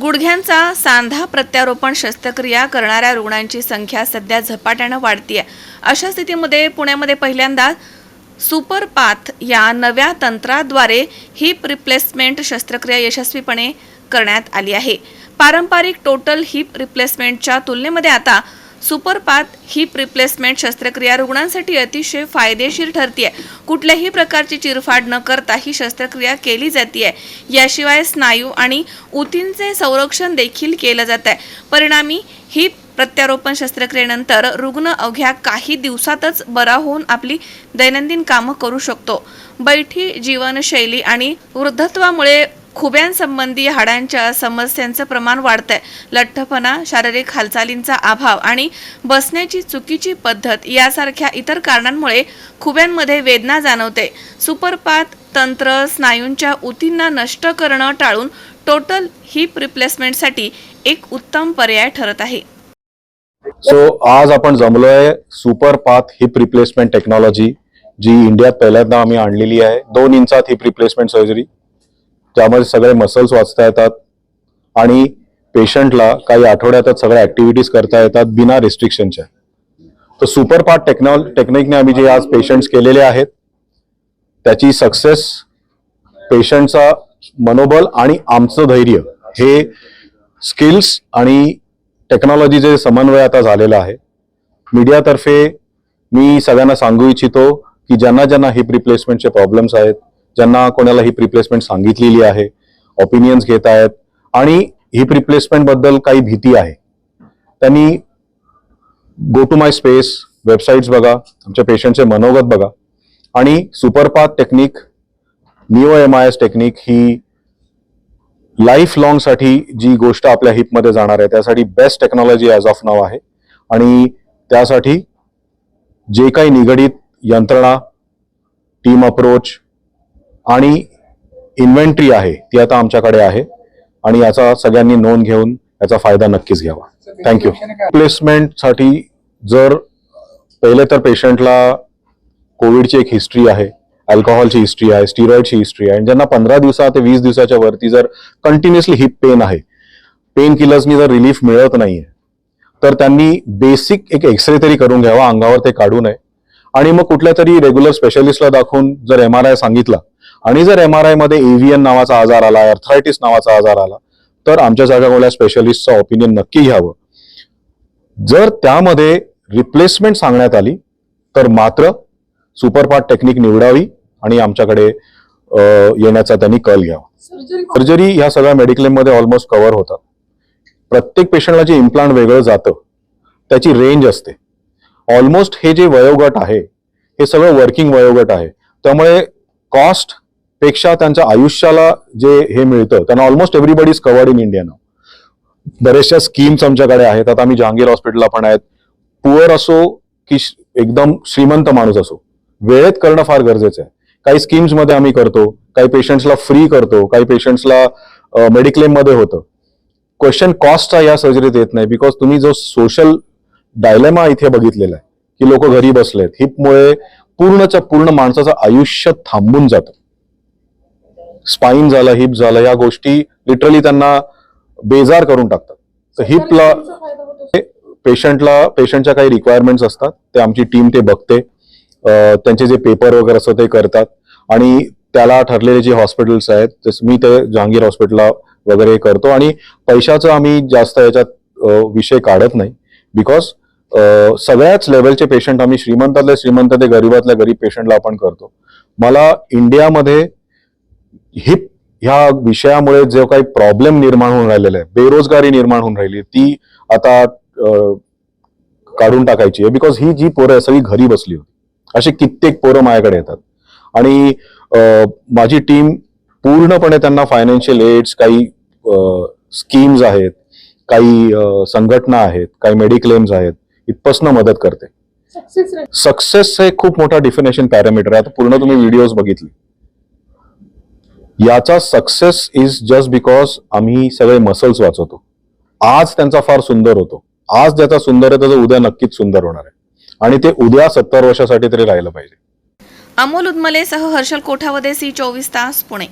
गुडघ्यांचा सांधा प्रत्यारोपण शस्त्रक्रिया करणाऱ्या रुग्णांची संख्या सध्या झपाट्यानं वाढतीये. अशा स्थितीमध्ये पुण्यामध्ये पहिल्यांदा सुपर पाथ या नव्या तंत्राद्वारे हिप रिप्लेसमेंट शस्त्रक्रिया यशस्वीपणे करण्यात आली आहे. पारंपरिक टोटल हिप रिप्लेसमेंटच्या तुलनेमध्ये आता सुपरपात हिप रिप्लेसमेंट शस्त्रक्रिया रुग्णांसाठी अतिशय फायदेशीर ठरतीये. कुठल्याही प्रकारची चिरफाड न करता ही शस्त्रक्रिया केली जाते याशिवाय स्नायू आणि ऊतींचे संरक्षण देखील केलं जात आहे परिणामी हिप प्रत्यारोपण शस्त्रक्रियेनंतर रुग्ण अवघ्या काही दिवसातच बरा होऊन आपली दैनंदिन कामं करू शकतो. बैठी जीवनशैली आणि वृद्धत्वामुळे खुब्यांसंबंधी हाडांच्या समस्यांचं प्रमाण वाढतंय. लठ्ठपणा शारीरिक हालचालींचा अभाव आणि बसण्याची चुकीची पद्धत यासारख्या इतर कारणांमुळे खुब्यांमध्ये वेदना जाणवते. सुपरपात तंत्र स्नायूंच्या ऊतींना नष्ट करणं टाळून टोटल हिप रिप्लेसमेंटसाठी एक उत्तम पर्याय ठरत आहे. सो आज आपण जमलोय super path hip replacement technology जी इंडियात पहिल्यांदा आम्ही आणलेली आहे. दोन इंचात हिप रिप्लेसमेंट सर्जरी. ज्यामध्ये सगळे मसल्स वाचता येतात आणि पेशंटला काही आठवड्यातच सगळ्या ऍक्टिव्हिटीज करता येतात बिना रिस्ट्रिक्शनच्या तर सुपर पार्ट टेक्नॉ टेक्निकने आम्ही जे आज पेशंट्स केलेले आहेत त्याची सक्सेस पेशंटचा मनोबल आणि आमचं धैर्य हे स्किल्स आणि टेक्नॉलॉजीचे समन्वय आता झालेला आहे. मीडियातर्फे मी सगळ्यांना सांगू इच्छितो की ज्यांना ज्यांना हिप रिप्लेसमेंटचे प्रॉब्लेम्स आहेत ज्यांना कोणाला ही रिप्लेसमेंट सांगितलेली आहे ओपिनियन्स घेत आहेत आणि ही रिप्लेसमेंटबद्दल काही भीती आहे. त्यांनी go to my space websites बघा आमच्या पेशंटचे मनोगत बघा. आणि superpath technique neo M I S technique he life लॉंगसाठी जी गोष्ट आपल्या हिपमध्ये जाणार आहे त्यासाठी बेस्ट टेक्नॉलॉजी ॲज ऑफ नाव आहे. आणि त्यासाठी जे काही निगडीत यंत्रणा टीम अप्रोच आणि इन्व्हेंटरी आहे ती आता आमच्याकडे आहे. आणि याचा सगळ्यांनी नोंद घेऊन याचा फायदा नक्कीच घ्यावा. थँक्यू रिप्लेसमेंटसाठी जर पहिले तर पेशंटला कोविडची एक हिस्ट्री आहे अल्कोहॉलची हिस्ट्री आहे स्टिरॉइडची हिस्ट्री आहे. आणि ज्यांना पंधरा दिवसा ते वीस दिवसाच्या वरती जर कंटिन्युअसली हिप पेन आहे पेन किलर्सनी जर रिलीफ मिळत नाहीये तर त्यांनी बेसिक एक एक्सरे तरी करून घ्यावा अंगावर ते काढू नये. आणि मग कुठल्या तरी रेग्युलर स्पेशलिस्टला दाखवून जर एम आर आय सांगितला आणि जर एम आर आयमध्ये एव्हीएन नावाचा आजार आला अर्थरायटिस नावाचा आजार आला तर आमच्या जागा स्पेशलिस्टचा ओपिनियन नक्की घ्यावं. जर त्यामध्ये रिप्लेसमेंट सांगण्यात आली तर मात्र सुपरपार्ट टेक्निक निवडावी आणि आमच्याकडे येण्याचा त्यांनी कल घ्यावा. सर्जरी ह्या सगळ्या मेडिक्लेममध्ये ऑलमोस्ट कव्हर होतात. प्रत्येक पेशंटला जे इम्प्लांट वेगळं जातं त्याची रेंज असते. ऑलमोस्ट हे जे वयोगट आहे हे सगळं वर्किंग वयोगट आहे. त्यामुळे कॉस्ट पेक्षा त्यांच्या आयुष्याला जे हे मिळतं त्यांना almost everybody is covered in India नाव बऱ्याचशा स्कीम्स आमच्याकडे आहेत. आता आम्ही जहांगीर हॉस्पिटलला पण आहेत. पुअर असो की श- एकदम श्रीमंत माणूस असो वेळेत करणं फार गरजेचं आहे. काही स्कीम्समध्ये आम्ही करतो काही पेशंट्सला फ्री करतो काही पेशंट्सला मेडिक्लेममध्ये होतं. क्वेश्चन कॉस्टचा या सर्जरीत येत नाही बिकॉज तुम्ही जो सोशल डायलेमा इथे बघितलेला आहे की लोक घरी बसलेत हिपमुळे पूर्णच्या पूर्ण माणसाचं आयुष्य थांबून जातं. स्पाईन झालं हिप झालं या गोष्टी लिटरली त्यांना बेजार करून टाकतात. तर हिपला पेशंटला पेशंटच्या काही रिक्वायरमेंट्स असतात ते आमची टीम ते बघते. त्यांचे जे पेपर वगैरे असतं ते करतात. आणि त्याला ठरलेले जे हॉस्पिटल्स आहेत जसं मी ते जहांगीर हॉस्पिटलला वगैरे करतो. आणि पैशाचं आम्ही जास्त याच्यात विषय काढत नाही. बिकॉज सगळ्याच लेवलचे पेशंट आम्ही श्रीमंतातले श्रीमंत ते गरीबातल्या गरीब पेशंटला आपण करतो. मला इंडियामध्ये हिप ह्या विषयामुळे जो काही प्रॉब्लेम निर्माण होऊन राहिलेला आहे बेरोजगारी निर्माण होऊन राहिली ती आता काढून टाकायची आहे. बिकॉज ही जी पोरं सगळी घरी बसली होती. अशी कित्येक पोरं माझ्याकडे येतात. आणि माझी टीम पूर्णपणे त्यांना फायनान्शियल एड्स काही स्कीम्स आहेत काही संघटना आहेत काही मेडिक्लेम्स आहेत इथपासनं मदत करते. सक्सेस हे खूप मोठा डिफिनेशन पॅरामीटर आहे. आता पूर्ण तुम्ही व्हिडिओज बघितले. याचा सक्सेस इज जस्ट बिकॉज आम्ही सगळे मसल्स वाचवतो. आज त्यांचा फार सुंदर होतो. आज ज्याचा सुंदर आहे त्याचं उद्या नक्कीच सुंदर होणार आहे. आणि ते उद्या सत्तर वर्षासाठी तरी राहिलं पाहिजे. अमोल उदमले सह हर्षल कोठावदे सी चोवीस तास पुणे.